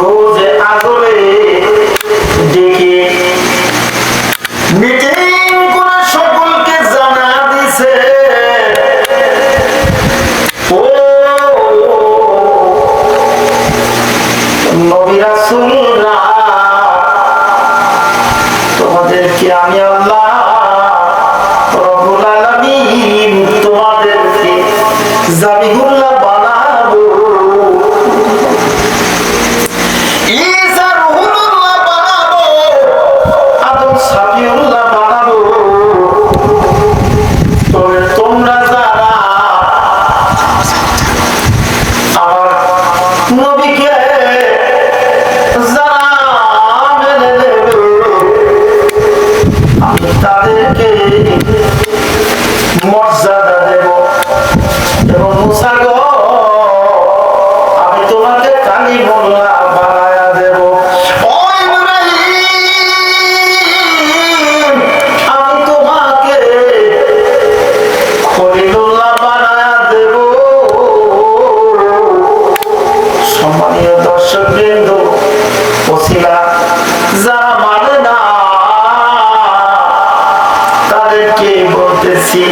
রোজ ডেকে মিটিং জানা দিছে। ও নবীরা সুন্দরা আমি মোল্লা বানায়া দেব। আমি দর্শক বৃন্দ ওসিলা যারা মানে তাদেরকে বলতেছি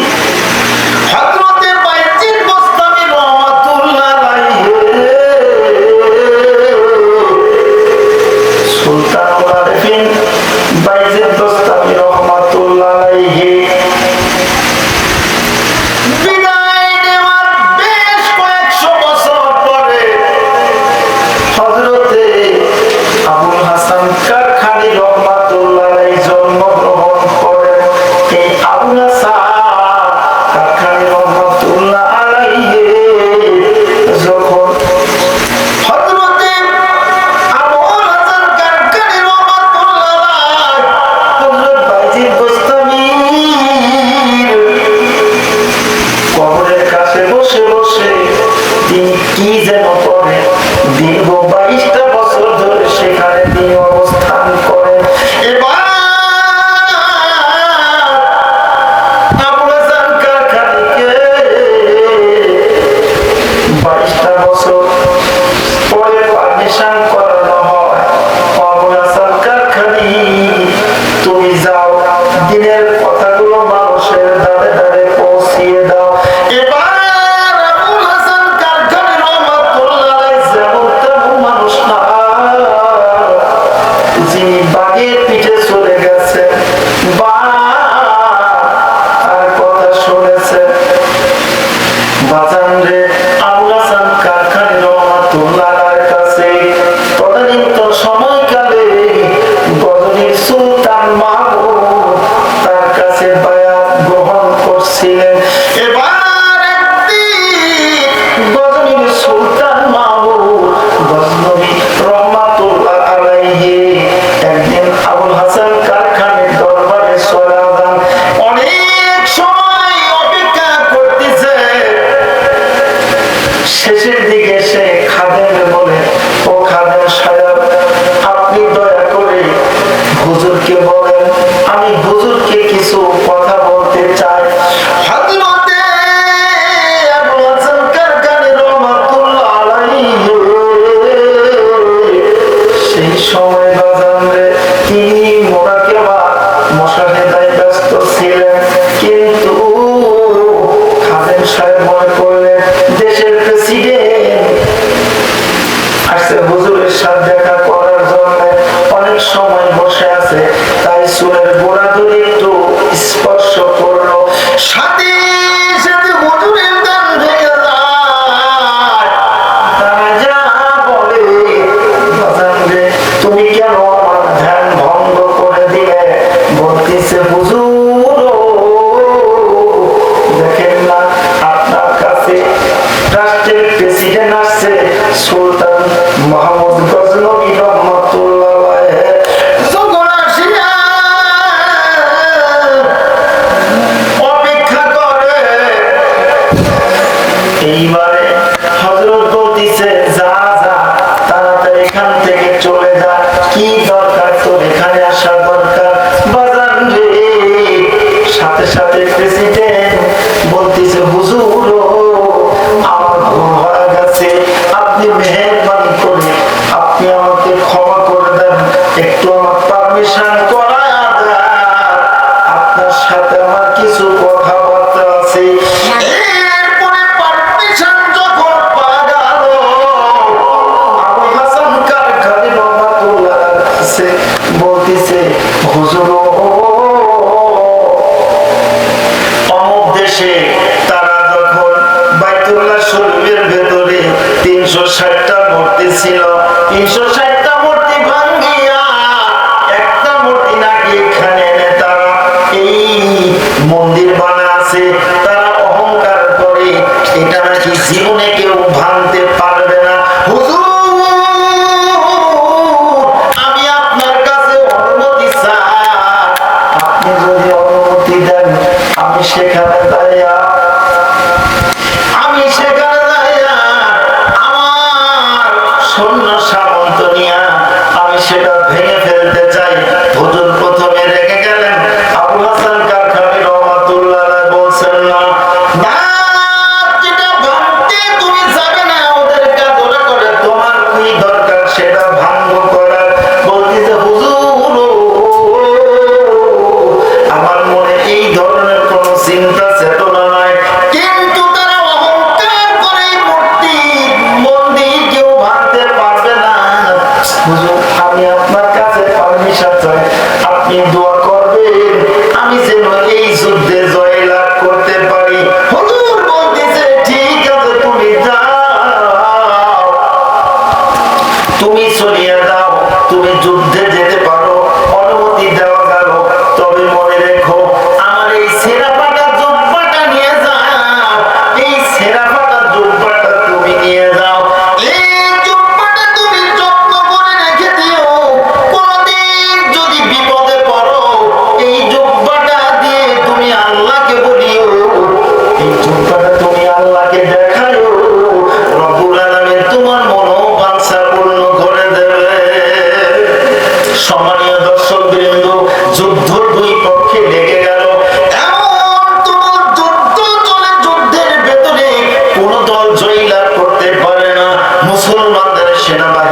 বাঘের বলতেছে হুজুর সেটা ভেঙে ফেলতে চাই। হুজুর তুমি চলিয়া যাও তুমি যুদ্ধ মুসলমানদের সেনাবাহিনী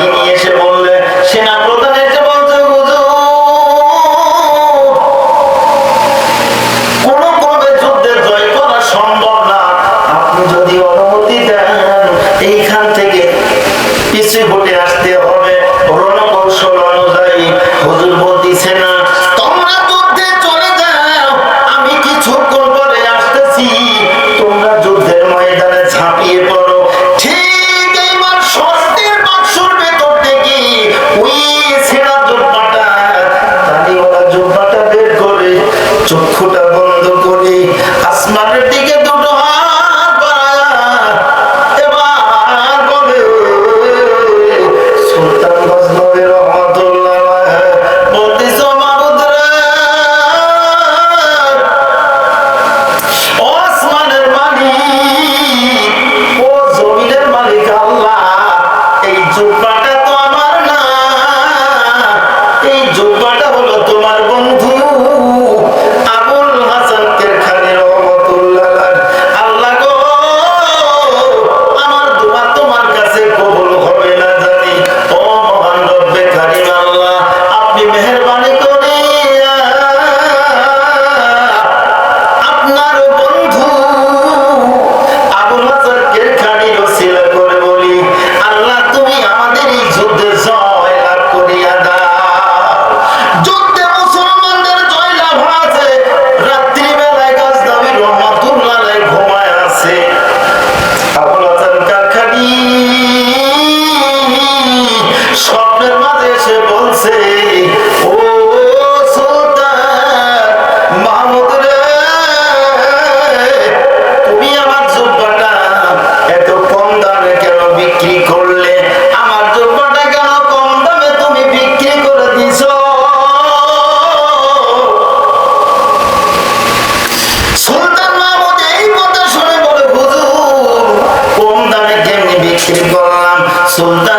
soltar.